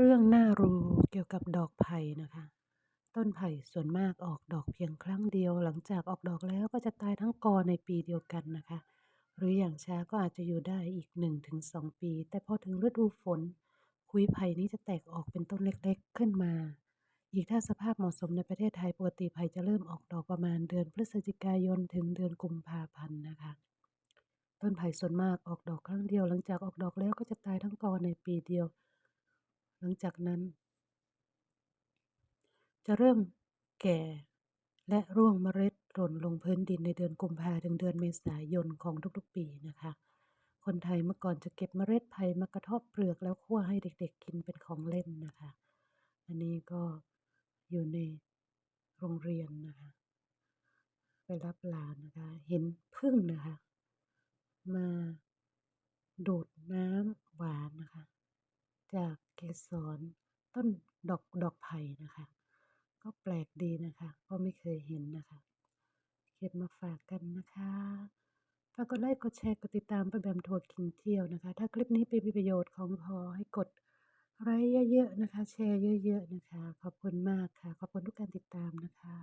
เรื่องน่ารู้เกี่ยวกับดอกไผ่นะคะ ต้นไผ่ส่วนมากออกดอกเพียงครั้งเดียว หลังจากออกดอกแล้วก็จะตายทั้งกอในปีเดียวกันนะคะ หรืออย่างช้าก็อาจจะอยู่ได้อีก 1-2 ปี แต่พอถึงฤดูฝน คุยไผ่นี้จะแตกออกเป็นต้นเล็กๆขึ้นมา อีกถ้าสภาพเหมาะสมในประเทศไทยปกติไผ่จะเริ่มออกดอกประมาณเดือนพฤศจิกายนถึงเดือนกุมภาพันธ์นะคะต้นไผ่ส่วนมากออกดอกครั้งเดียว หลังจากออกดอกแล้วก็จะตายทั้งกอในปีเดียว หลังจากนั้น จะเริ่มแก่และร่วงเมล็ดหล่นลงพื้นดินในเดือนกุมภาถึงเดือนเมษายนของทุกๆปีนะคะ คนไทยเมื่อก่อนจะเก็บเมล็ดไผ่มากระทบเปลือกแล้วคั่วให้เด็กๆกินเป็นของเล่นนะคะ อันนี้ก็อยู่ในโรงเรียนนะคะ ไปรับหลานนะคะ เห็นพึ่งนะคะ มาดูดน้ำหวานนะคะ จาก เกสรต้นดอกดอกไผ่นะคะ ก็แปลกดีนะคะ ก็ไม่เคยเห็นนะคะเก็บมาฝากกันนะคะฝากกดไลค์กดแชร์กดติดตามไปแบมทัวร์กินเที่ยวนะคะ ถ้าคลิปนี้เป็นประโยชน์ของพอให้กดไลค์เยอะๆนะคะ แชร์เยอะ ๆ นะคะ ขอบคุณมากค่ะ ขอบคุณทุกการติดตามนะคะ